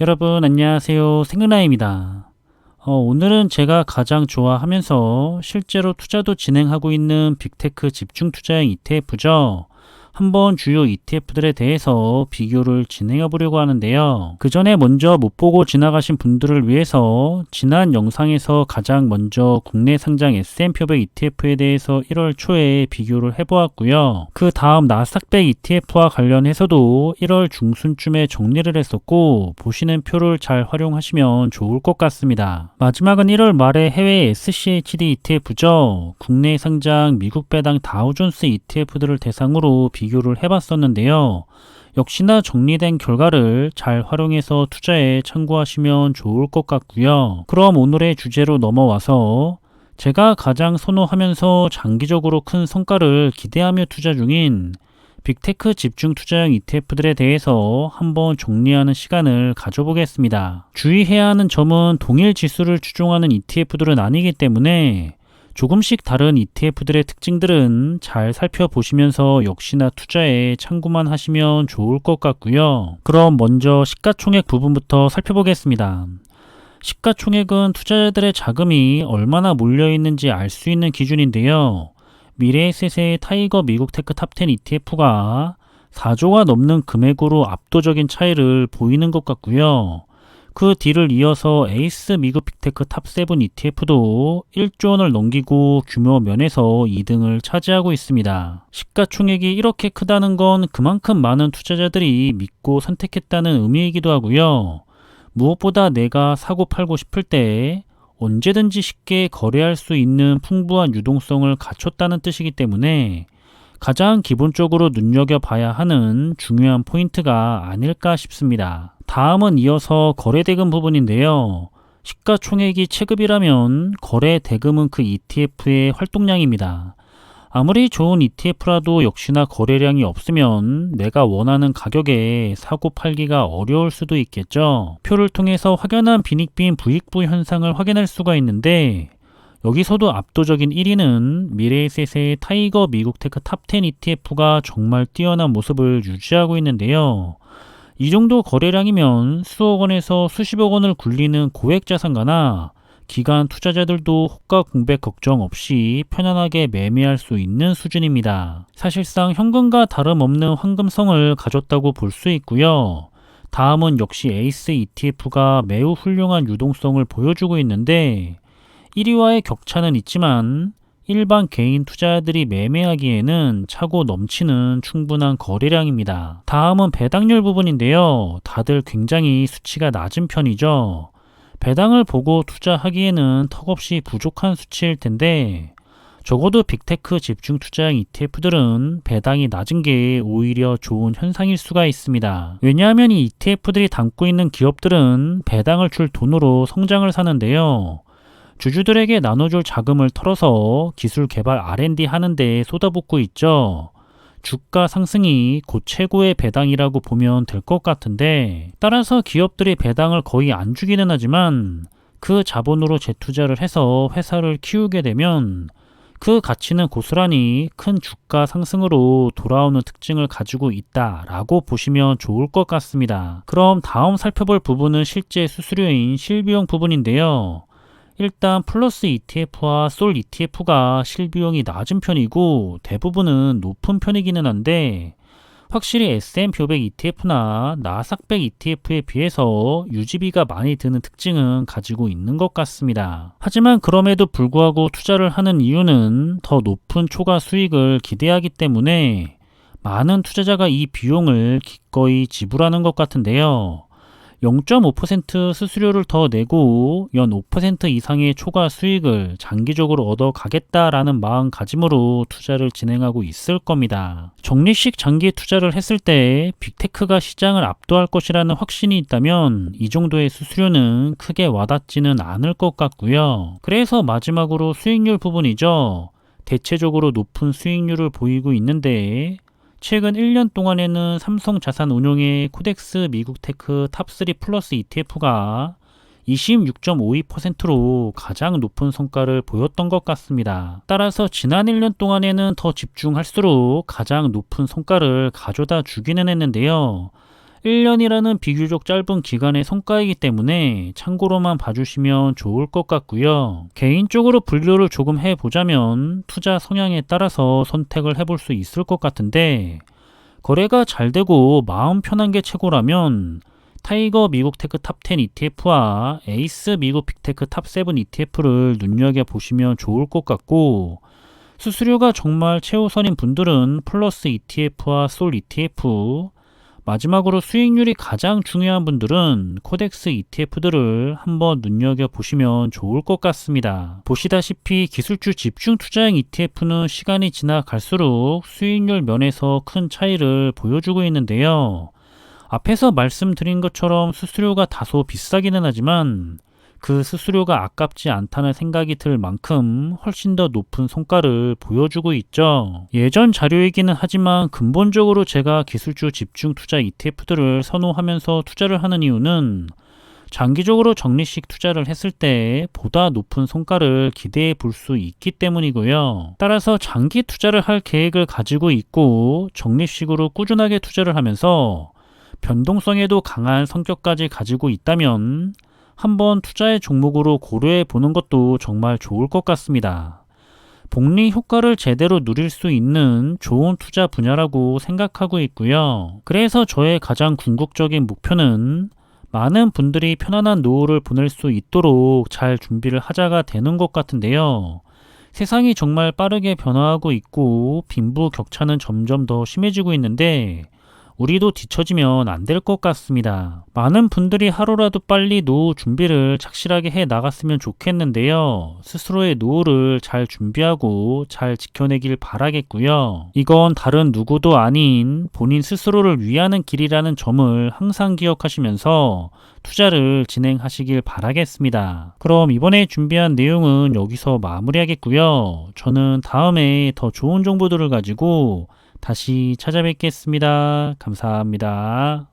여러분 안녕하세요 생각나입니다. 어, 오늘은 제가 가장 좋아하면서 실제로 투자도 진행하고 있는 빅테크 집중 투자형 ETF죠. 한번 주요 ETF들에 대해서 비교를 진행해 보려고 하는데요. 그 전에 먼저 못 보고 지나가신 분들을 위해서 지난 영상에서 가장 먼저 국내 상장 S&P 500 ETF에 대해서 1월 초에 비교를 해보았고요. 그 다음 나스닥백 ETF와 관련해서도 1월 중순쯤에 정리를 했었고 보시는 표를 잘 활용하시면 좋을 것 같습니다. 마지막은 1월 말에 해외 SCHD ETF죠. 국내 상장 미국 배당 다우존스 ETF들을 대상으로 비교 비교를 해봤었는데요. 역시나 정리된 결과를 잘 활용해서 투자에 참고하시면 좋을 것 같고요. 그럼 오늘의 주제로 넘어와서 제가 가장 선호하면서 장기적으로 큰 성과를 기대하며 투자 중인 빅테크 집중 투자형 ETF들에 대해서 한번 정리하는 시간을 가져보겠습니다. 주의해야 하는 점은 동일 지수를 추종하는 ETF들은 아니기 때문에 조금씩 다른 ETF들의 특징들은 잘 살펴보시면서 역시나 투자에 참고만 하시면 좋을 것 같고요. 그럼 먼저 시가총액 부분부터 살펴보겠습니다. 시가총액은 투자자들의 자금이 얼마나 몰려있는지 알 수 있는 기준인데요. 미래에셋의 타이거 미국 테크 탑10 ETF가 4조가 넘는 금액으로 압도적인 차이를 보이는 것 같고요. 그 뒤를 이어서 에이스 미국 빅테크 탑7 ETF도 1조 원을 넘기고 규모 면에서 2등을 차지하고 있습니다. 시가총액이 이렇게 크다는 건 그만큼 많은 투자자들이 믿고 선택했다는 의미이기도 하고요. 무엇보다 내가 사고 팔고 싶을 때 언제든지 쉽게 거래할 수 있는 풍부한 유동성을 갖췄다는 뜻이기 때문에 가장 기본적으로 눈여겨봐야 하는 중요한 포인트가 아닐까 싶습니다. 다음은 이어서 거래대금 부분인데요. 시가총액이 체급이라면 거래대금은 그 ETF의 활동량입니다. 아무리 좋은 ETF라도 역시나 거래량이 없으면 내가 원하는 가격에 사고 팔기가 어려울 수도 있겠죠. 표를 통해서 확연한 빈익빈 부익부 현상을 확인할 수가 있는데 여기서도 압도적인 1위는 미래에셋의 타이거 미국 테크 탑10 ETF가 정말 뛰어난 모습을 유지하고 있는데요. 이 정도 거래량이면 수억 원에서 수십억 원을 굴리는 고액 자산가나 기관 투자자들도 호가 공백 걱정 없이 편안하게 매매할 수 있는 수준입니다. 사실상 현금과 다름없는 황금성을 가졌다고 볼 수 있고요. 다음은 역시 에이스 ETF가 매우 훌륭한 유동성을 보여주고 있는데 1위와의 격차는 있지만 일반 개인 투자자들이 매매하기에는 차고 넘치는 충분한 거래량입니다. 다음은 배당률 부분인데요. 다들 굉장히 수치가 낮은 편이죠. 배당을 보고 투자하기에는 턱없이 부족한 수치일 텐데 적어도 빅테크 집중 투자형 ETF들은 배당이 낮은 게 오히려 좋은 현상일 수가 있습니다. 왜냐하면 이 ETF들이 담고 있는 기업들은 배당을 줄 돈으로 성장을 사는데요. 주주들에게 나눠줄 자금을 털어서 기술 개발 R&D 하는데 쏟아붓고 있죠. 주가 상승이 곧 최고의 배당이라고 보면 될 것 같은데 따라서 기업들이 배당을 거의 안 주기는 하지만 그 자본으로 재투자를 해서 회사를 키우게 되면 그 가치는 고스란히 큰 주가 상승으로 돌아오는 특징을 가지고 있다라고 보시면 좋을 것 같습니다. 그럼 다음 살펴볼 부분은 실제 수수료인 실비용 부분인데요. 일단 플러스 ETF와 솔 ETF가 실비용이 낮은 편이고 대부분은 높은 편이기는 한데 확실히 S&P 500 ETF나 나삭백 ETF에 비해서 유지비가 많이 드는 특징은 가지고 있는 것 같습니다. 하지만 그럼에도 불구하고 투자를 하는 이유는 더 높은 초과 수익을 기대하기 때문에 많은 투자자가 이 비용을 기꺼이 지불하는 것 같은데요. 0.5% 수수료를 더 내고 연 5% 이상의 초과 수익을 장기적으로 얻어 가겠다라는 마음가짐으로 투자를 진행하고 있을 겁니다. 적립식 장기 투자를 했을 때 빅테크가 시장을 압도할 것이라는 확신이 있다면 이 정도의 수수료는 크게 와닿지는 않을 것 같고요. 그래서 마지막으로 수익률 부분이죠. 대체적으로 높은 수익률을 보이고 있는데 최근 1년 동안에는 삼성 자산 운용의 코덱스 미국 테크 탑3 플러스 ETF가 26.52%로 가장 높은 성과를 보였던 것 같습니다. 따라서 지난 1년 동안에는 더 집중할수록 가장 높은 성과를 가져다 주기는 했는데요. 1년이라는 비교적 짧은 기간의 성과이기 때문에 참고로만 봐주시면 좋을 것 같고요. 개인적으로 분류를 조금 해보자면 투자 성향에 따라서 선택을 해볼 수 있을 것 같은데 거래가 잘 되고 마음 편한 게 최고라면 타이거 미국 테크 탑 10 ETF와 에이스 미국 빅테크 탑 7 ETF를 눈여겨보시면 좋을 것 같고 수수료가 정말 최우선인 분들은 플러스 ETF와 솔 ETF 마지막으로 수익률이 가장 중요한 분들은 코덱스 ETF들을 한번 눈여겨보시면 좋을 것 같습니다. 보시다시피 기술주 집중 투자형 ETF는 시간이 지나 갈수록 수익률 면에서 큰 차이를 보여주고 있는데요. 앞에서 말씀드린 것처럼 수수료가 다소 비싸기는 하지만 그 수수료가 아깝지 않다는 생각이 들 만큼 훨씬 더 높은 성과를 보여주고 있죠. 예전 자료이기는 하지만 근본적으로 제가 기술주 집중 투자 ETF들을 선호하면서 투자를 하는 이유는 장기적으로 적립식 투자를 했을 때 보다 높은 성과를 기대해 볼 수 있기 때문이고요. 따라서 장기 투자를 할 계획을 가지고 있고 적립식으로 꾸준하게 투자를 하면서 변동성에도 강한 성격까지 가지고 있다면 한번 투자의 종목으로 고려해 보는 것도 정말 좋을 것 같습니다. 복리 효과를 제대로 누릴 수 있는 좋은 투자 분야라고 생각하고 있고요. 그래서 저의 가장 궁극적인 목표는 많은 분들이 편안한 노후를 보낼 수 있도록 잘 준비를 하자가 되는 것 같은데요. 세상이 정말 빠르게 변화하고 있고 빈부격차는 점점 더 심해지고 있는데 우리도 뒤처지면 안 될 것 같습니다. 많은 분들이 하루라도 빨리 노후 준비를 착실하게 해 나갔으면 좋겠는데요. 스스로의 노후를 잘 준비하고 잘 지켜내길 바라겠고요. 이건 다른 누구도 아닌 본인 스스로를 위하는 길이라는 점을 항상 기억하시면서 투자를 진행하시길 바라겠습니다. 그럼 이번에 준비한 내용은 여기서 마무리하겠고요. 저는 다음에 더 좋은 정보들을 가지고 다시 찾아뵙겠습니다. 감사합니다.